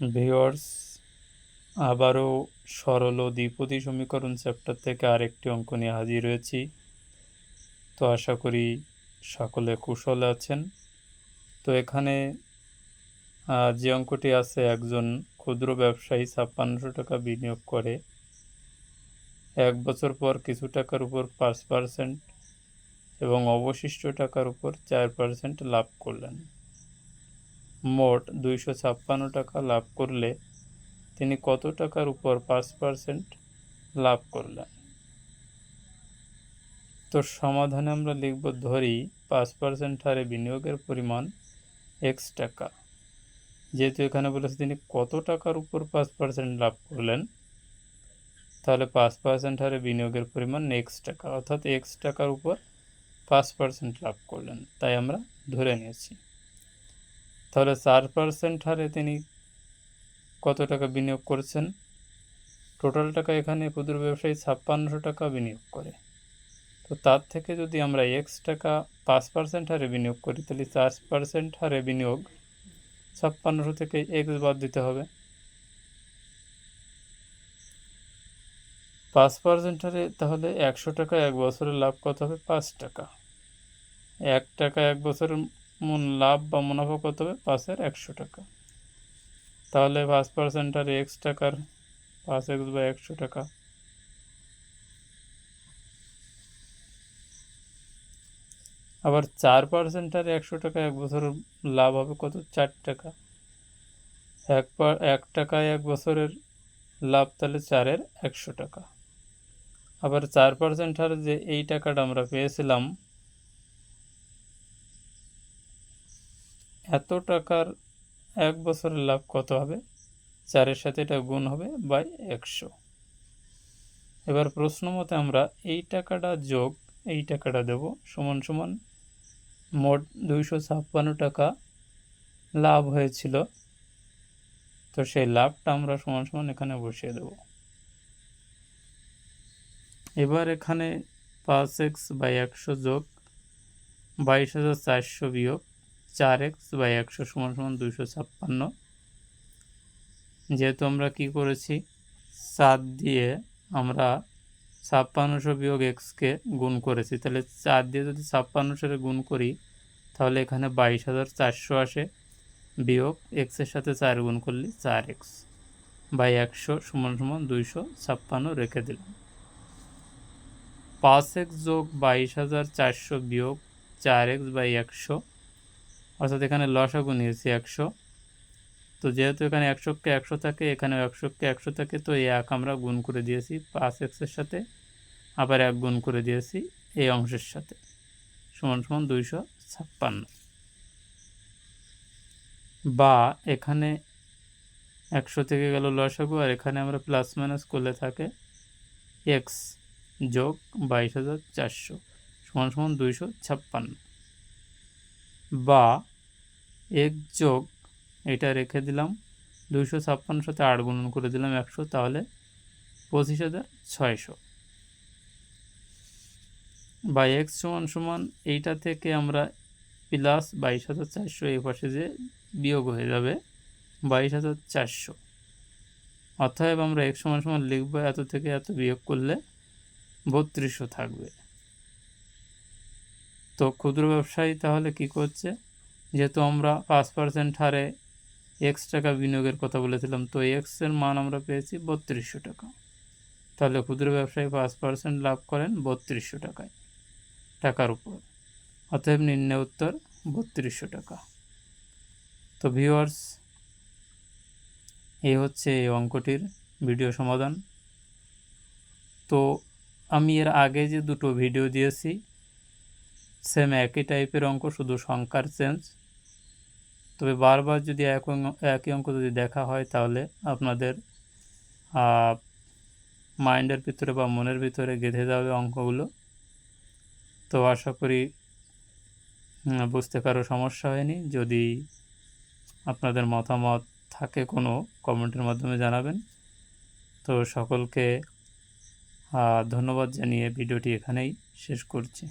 Viewers আবারও সরল ও দ্বিপদী সমীকরণ চ্যাপ্টার থেকে আরেকটি অঙ্ক নিয়ে হাজির হয়েছি। তো আশা করি সকলে কুশল আছেন। তো এখানে যে অঙ্কটি আছে, একজন ক্ষুদ্র ব্যবসায়ী ছাপ্পান্নশো টাকা বিনিয়োগ করে। এক বছর পর কিছু টাকার উপর পাঁচ পার্সেন্ট এবং অবশিষ্ট টাকার উপর চার পার্সেন্ট লাভ করলেন। মোট দুইশো ছাপ্পান্ন টাকা লাভ করলে তিনি কত টাকার উপর পাঁচ পার্সেন্ট লাভ করলেন? তো সমাধানে আমরা লিখব ধরি পাঁচ পার্সেন্ট হারে বিনিয়োগের পরিমাণ এক্স টাকা। যেহেতু এখানে বলেছে তিনি কত টাকার উপর পাঁচ পার্সেন্ট লাভ করলেন, তাহলে পাঁচ পার্সেন্ট হারে বিনিয়োগের পরিমাণ এক্স টাকা, অর্থাৎ এক্স টাকার উপর পাঁচ পার্সেন্ট লাভ করলেন। তাই আমরা ধরে নিয়েছি। তাহলে চার পার্সেন্ট হারে তিনি কত টাকা বিনিয়োগ করছেন? টোটাল টাকা এখানে ক্ষুদ্র ব্যবসায়ী ছাপ্পান্নশো টাকা বিনিয়োগ করে। তো তার থেকে যদি আমরা এক্স টাকা পাঁচ পার্সেন্ট হারে বিনিয়োগ করি, তাহলে চার পার্সেন্ট হারে বিনিয়োগ ছাপ্পান্নশো থেকে এক্স বাদ দিতে হবে। পাঁচ পার্সেন্ট হারে তাহলে একশো টাকা এক বছরের লাভ কত হবে? পাঁচ টাকা। এক টাকা এক বছরের মন লাভ বা মুনাফা কত হবে? পাঁচের একশো টাকা। তাহলে পাঁচ পার্সেন্ট আর এক্স টাকার পাঁচ এক্স বা একশো টাকা। আবার চার পার্সেন্ট আর একশো টাকা এক বছরের লাভ হবে কত? চার টাকা। এক এক টাকায় এক বছরের লাভ তাহলে চারের একশো টাকা। আবার চার পার্সেন্ট হারে যে এই টাকাটা আমরা পেয়েছিলাম এত টাকার এক বছরের লাভ কত হবে? চারের সাথে এটা গুণ হবে বাই একশো। এবার প্রশ্ন মতে আমরা এই টাকাটা যোগ, এই টাকাটা দেব সমান সমান মোট দুইশো ছাপ্পান্ন টাকা লাভ হয়েছিল। তো সেই লাভটা আমরা সমান সমান এখানে বসিয়ে দেব। এবার এখানে পাঁচ এক্স বাই একশো যোগ বাইশ হাজার চারশো বিয়োগ চার এক্স বাই একশো সমান সমান দুইশো ছাপ্পান্ন। যেহেতু আমরা কি করেছি? সাত দিয়ে আমরা ছাপ্পান্নশো বিয়োগ এক্সকে গুণ করেছি। তাহলে চার দিয়ে যদি ছাপ্পান্নশোরে গুণ করি, তাহলে এখানে বাইশ হাজার চারশো আসে। বিয়োগ এক্সের সাথে চার গুণ করলে চার এক্স বাই একশো সমান সমান দুইশো ছাপ্পান্ন রেখে দিলাম। পাঁচ এক্স যোগ বাইশ হাজার চারশো বিয়োগ চার এক্স বাই একশো অর্থাৎ এখানে লসাগু নিয়েছি একশো। তো যেহেতু এখানে একশোকে একশো থাকে এখানে একশোকে একশো থাকে, তো এই এক আমরা গুণ করে দিয়েছি পাঁচ এক্সের সাথে, আবার এক গুণ করে দিয়েছি এই অংশের সাথে। সমান সমান দুইশো ছাপ্পান্ন। বা এখানে একশো থেকে গেল লসাগু আর এখানে আমরা প্লাস মাইনাস করলে থাকে এক্স যোগ বাইশ হাজার চারশো, সমান সমান দুইশো ছাপ্পান্ন। বা এক যোগ এটা রেখে দিলাম। দুইশো ছাপ্পান্ন সাথে আট গুণন করে দিলাম একশো, তাহলে পঁচিশ হাজার ছয়শো। বা এক্স সমান সমান এইটা থেকে আমরা প্লাস বাইশ হাজার চারশো এই পাশে যে বিয়োগ হয়ে যাবে বাইশ হাজার চারশো। অতএব আমরা এক সমান সমান লিখব এত থেকে এত বিয়োগ করলে বত্রিশশো থাকবে। তো ক্ষুদ্র ব্যবসায়ী তাহলে কি করছে? যেহেতু আমরা পাঁচ পার্সেন্ট হারে এক্স টাকা বিনিয়োগের কথা বলেছিলাম, তো এক্সের মান আমরা পেয়েছি বত্রিশশো টাকা। তাহলে ক্ষুদ্র ব্যবসায়ী পাঁচ পার্সেন্ট লাভ করেন বত্রিশশো টাকায় টাকার উপর। অতএব নিম্নে উত্তর বত্রিশশো টাকা। তো ভিউয়ার্স এই হচ্ছে এই অঙ্কটির ভিডিও সমাধান। তো আমি এর আগে যে দুটো ভিডিও দিয়েছি সেম একই টাইপের অঙ্ক, শুধু সংখ্যার চেঞ্জ তবে বারবার যদি এক অঙ্ক- একই অঙ্ক যদি দেখা হয় তাহলে আপনাদের মাইন্ডের ভিতরে বা মনের ভিতরে গেঁথে যাবে অঙ্কগুলো। তো আশা করি বুঝতে কারও সমস্যা হয়নি। যদি আপনাদের মতামত থাকে কোনো কমেন্টের মাধ্যমে জানাবেন। তো সকলকে ধন্যবাদ জানিয়ে ভিডিওটি এখানেই শেষ করছি।